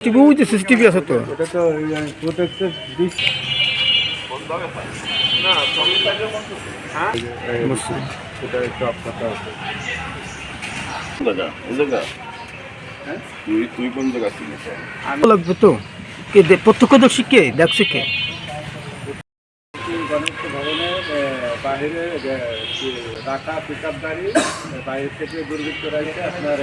TV ওই CCTV আছে তো। এটা তো প্রোটেক্টেড ডিশ। সেটা একটু জায়গা তুই তুই কোন জায়গা ছিলিস লাগবে তো? কে প্রত্যক্ষদর্শী কে দেখছে কে? গণেশ ভবনের আহ, বাহিরে আহ, যে রাখা পিক আপ গাড়ি বাইরে থেকে দুর্বৃত্তরা আপনার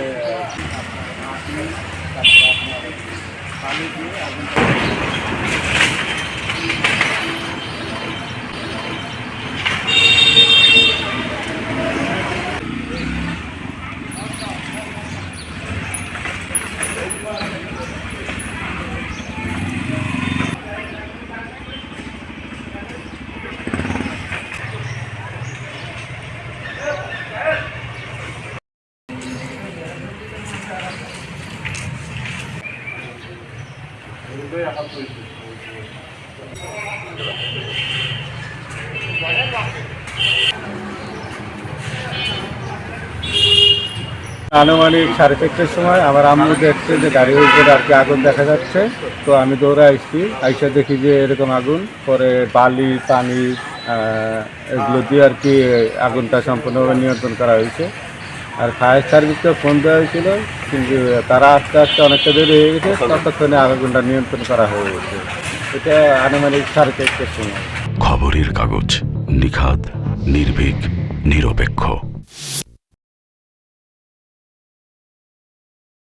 আহ, দিয়ে মাটি, আনুমানিক সাড়ে চারটের সময় আমার আম্মু দেখছে যে গাড়ির উপরে আর কি আগুন দেখা যাচ্ছে। তো আমি দৌড়ে আসছি, আইসা দেখি যে এরকম আগুন। পরে বালি, পানি এগুলো দিয়ে আর কি আগুনটা সম্পূর্ণভাবে নিয়ন্ত্রণ করা হয়েছে। আর ফায়ার সার্ভিসকে ফোন দেওয়া হয়েছিল, কিন্তু তারা আস্তে আস্তে অনেকটা দেরি হয়ে গেছে, ততক্ষণে আগুনটা নিয়ন্ত্রণ করা হয়ে গেছে। এটা আনুমানিক সাড়ে সময়। খবরের কাগজ নিখাত নির্ভীক, নিরপেক্ষ।